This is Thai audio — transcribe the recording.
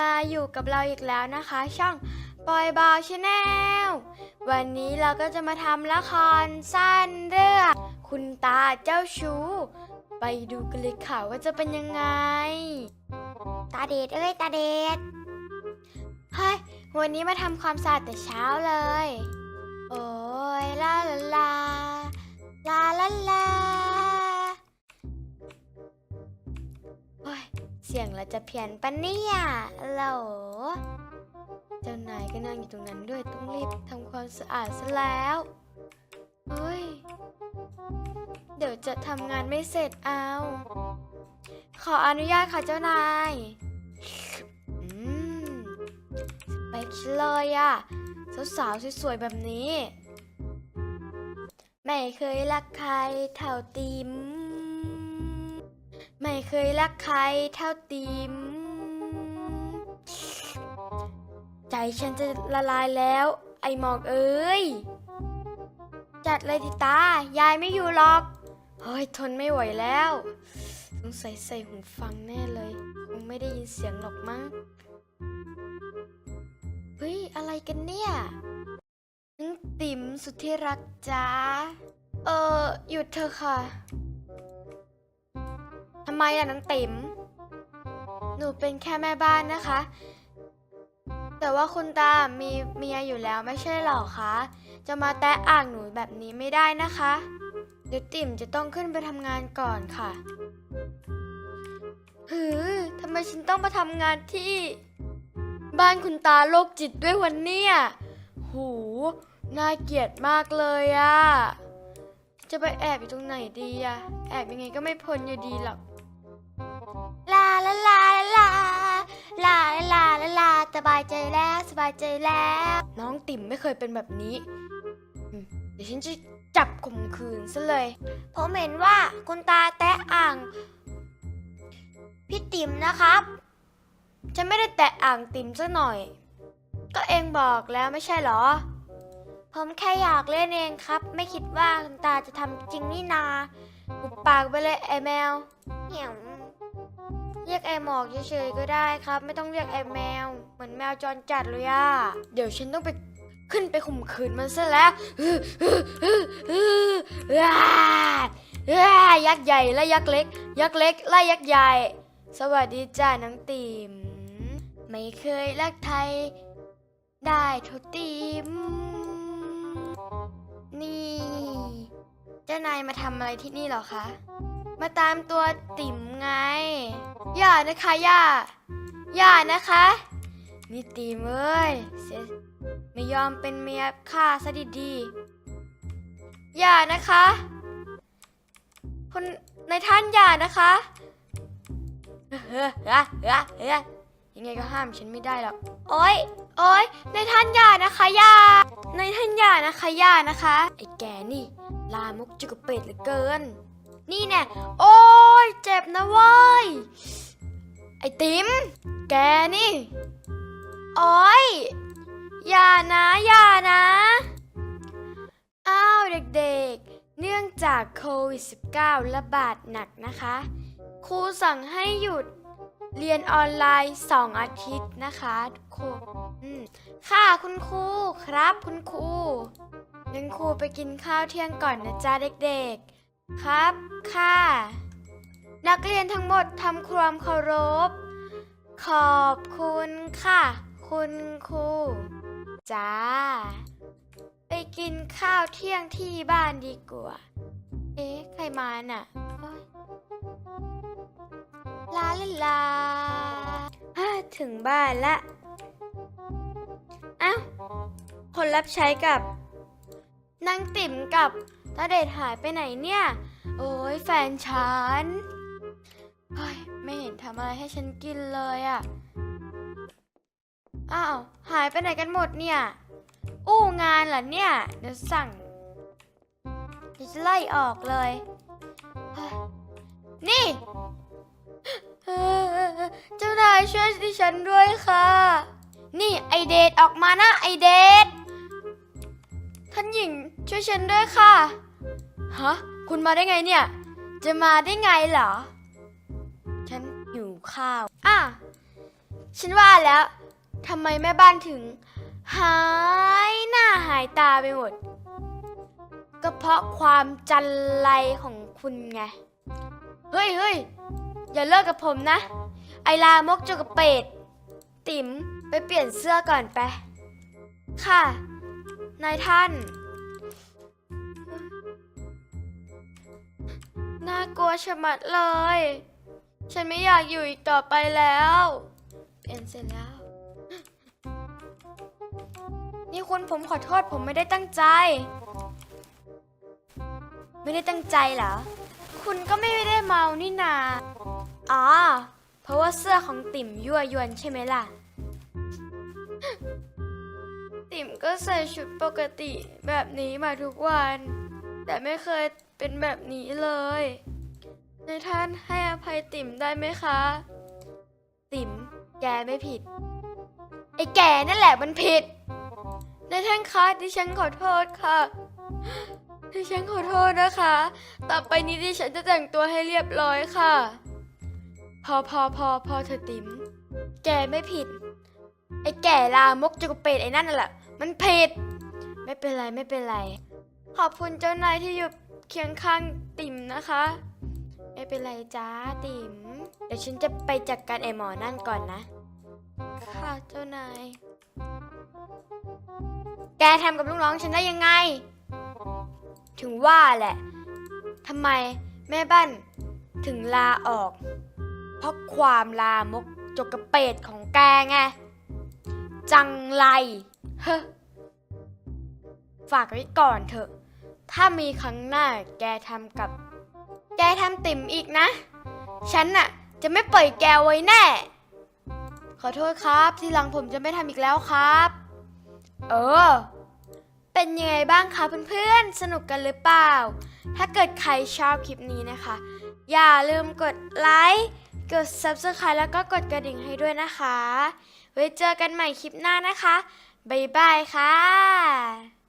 มาอยู่กับเราอีกแล้วนะคะ ช่องปอยบาวชาแนลวันนี้เราก็จะมาทำละครสั้นเรื่องคุณตาเจ้าชู้ ไปดูกันเลยค่ะว่าจะเป็นยังไง ตาเดดเอ้ยตาเดดเฮ้ยวันนี้มาทำความสะอาดแต่เช้าเลย โอ้ยลาลาลาลาลาลา เสียงเราจะเพี้ยนปะเนี่ยโหลเจ้านายก็นั่งอยู่ตรงนั้นด้วยต้องรีบทำความสะอาดซะแล้ว เฮ้ย เดี๋ยวจะทำงานไม่เสร็จเอา ขออนุญาตค่ะเจ้านาย อืมสเปคฉันเลยอะสาวๆสวยๆแบบนี้ ไม่เคยรักใครเท่าติม ไม่เคยรักใครเท่าติม ใจฉันจะละลายแล้ว ไอหมอกเอ้ย จัดเลยดิตา ยายไม่อยู่หรอก เฮ้ย ทนไม่ไหวแล้ว สงสัยใส่หูฟังแน่เลย คงไม่ได้ยินเสียงหรอกมั้ง เฮ้ย อะไรกันเนี่ยนังติ๋มสุดที่รักจ้าเออ หยุดเธอะค่ะ ทำไมล่ะนังติ๋มหนูเป็นแค่แม่บ้านนะคะ แต่ว่าคุณตา มีเมียอยู่แล้วไม่ใช่หรอคะ จะมาแตะอ่างหนูแบบนี้ไม่ได้นะคะ เดี๋ยวติ๋มจะต้องขึ้นไปทำงานก่อนค่ะ หือทำไมฉันต้องมาทำงานที่ บ้านคุณตาโรคจิตด้วยวันเนี่ยหูน่าเกลียดมากเลยอะจะไปแอบอยู่ตรงไหนดีอะแอบยังไงก็ไม่พ้นอยู่ดีหรอกาลาลาลาลาลาลาลาสบายใจแล้วสบายใจแล้ว น้องติ่มไม่เคยเป็นแบบนี้อืมเดี๋ยวฉันจะจับข่มขืนซะเลย ผมเห็นว่าคุณตาแตะอ่างพี่ติ๋มนะครับ ฉันไม่ได้แตะอ่างติ๋มซะหน่อย ก็เองบอกแล้วไม่ใช่เหรอ ผมแค่อยากเล่นเองครับ ไม่คิดว่าคุณตาจะทำจริงนี่นาอุบปากไปเลยไอแมวเหี่ยวเรียกไอหมอกเฉยๆก็ได้ครับ ไม่ต้องเรียกไอแมว เหมือนแมวจรจัดเลยอะเดี๋ยวฉันต้องไปขึ้นไปข่มขืนมันซะแล้วว้าว้ายักษ์ใหญ่และยักษ์เล็ก ยักษ์เล็กไล่ยักษ์ใหญ่ สวัสดีจ้าน้องติมไม่เคยรักใครได้เท่าติมนี่ เจ้านายมาทำอะไรที่นี่หรอคะ มาตามตัวติ๋มไง ย่านะคะอย่าอย่านะคะนี่ติมเอ้ยเสียไม่ยอมเป็นเมียข้าซะดีๆอย่านะคะคุณนท่านอย่านะคะเฮ้อเฮ้อเฮ้อเฮ้อยังไงก็ห้ามฉันไม่ได้หรอกโอ๊ยโอ๊ยในท่านอย่านะคะอย่าในท่านอย่านะคะอย่านะคะไอ้แกนี่ลามกจุกเป็ดเหลือเกิน นี่แน่โอ๊ยเจ็บนะเว้ย ไอ้ติ๋มแกนี่โอ๊ยอย่านะอย่านะ อ้าวเด็กๆ เนื่องจากโควิด -19 ระบาดหนักนะคะ ครูสั่งให้หยุดเรียนออนไลน์2อาทิตย์นะคะทุกคนอืมค่ะคุณครูครับคุณครูงั้นครูไปกินข้าวเที่ยงก่อนนะจ๊ะเด็กๆ ครับค่ะ นักเรียนทั้งหมดทำความเคารพ ขอบคุณค่ะ คุณครูจ้า ไปกินข้าวเที่ยงที่บ้านดีกว่า เอ๊ะ ใครมาน่ะลาลาลาถึงบ้านละอ้าวคนรับใช้กับนางติ๋มกับาเดชหายไปไหนเนี่ย โอ้ยแฟนฉันเฮ้ยไม่เห็นทำอะไรให้ฉันกินเลยอะ่ะ อ้าว หายไปไหนกันหมดเนี่ย อู้งานเหรอเนี่ย เดี๋ยวสั่งเดี๋ยวจะไล่ออกเลย นี่เอ่อเจ้านายช่วยดิฉันด้วยค่ะ นี่ไอเดทออกมานะไอเดทท่านหญิงช่วยฉันด้วยค่ะ ฮะ คุณมาได้ไงเนี่ย จะมาได้ไงเหรอ ฉันหิวข้าว อะ ฉันว่าแล้ว ทำไมแม่บ้านถึง หายหน้าหายตาไปหมด ก็เพราะความจันไรของคุณไง เฮ้ยเฮ้ยอย่าเลิกกับผมนะ ไอลามกจกกระเป็ด ติ๋มไปเปลี่ยนเสื้อก่อนไป ค่ะ นายท่าน น่ากลัวชะมัดเลย ฉันไม่อยากอยู่อีกต่อไปแล้ว เปลี่ยนเสร็จแล้ว นี่คุณผมขอโทษผมไม่ได้ตั้งใจ ไม่ได้ตั้งใจเหรอ คุณก็ไม่ได้เมานี่นา อ๋อ เพราะว่าเสื้อของติ่มยั่วยวนใช่ไหมล่ะ ติ่มก็ใส่ชุดปกติแบบนี้มาทุกวัน แต่ไม่เคย เป็นแบบนี้เลยนายท่านให้อภัยติ่มได้ไหมคะ ติ่มแกไม่ผิด ไอ้แกนั่นแหละมันผิดนายท่านคะดิฉันขอโทษค่ะดิฉันขอโทษนะคะ ต่อไปนี้ดิฉันจะแต่งตัวให้เรียบร้อยค่ะ พอพอพอพอเธอะติ๋ม แกไม่ผิด ไอ้แก่ลามกจกเป็ดไอ้นั่นน่ะแหละมันผิด ไม่เป็นไรไม่เป็นไร ขอบคุณเจ้านายที่อยู่ เคียงข้างติ๋มนะคะ ไม่เป็นไรจ้าติ๋มเดี๋ยวฉันจะไปจัดการไอหมอนั่นก่อนนะ ค่ะเจ้านาย แกทำกับลูกน้องฉันได้ยังไง ถึงว่าแหละทำไมแม่บ้านถึงลาออก เพราะความลามกจกกระเปดของแกไง จังไร เฮ้ฝากไว้ก่อนเถอะ ถ้ามีครั้งหน้าแกทำกับ แกทำติ่มอีกนะ ฉันน่ะ จะไม่ปล่อยแกไว้แน่ ขอโทษครับ ทีหลังผมจะไม่ทำอีกแล้วครับ เออ เป็นยังไงบ้างคะเพื่อนๆ สนุกกันหรือเปล่า ถ้าเกิดใครชอบคลิปนี้นะคะ อย่าลืมกดไลค์กด Subscribe แล้วก็กดกระดิ่งให้ด้วยนะคะ ไว้เจอกันใหม่คลิปหน้านะคะ บ๊ายบายค่ะ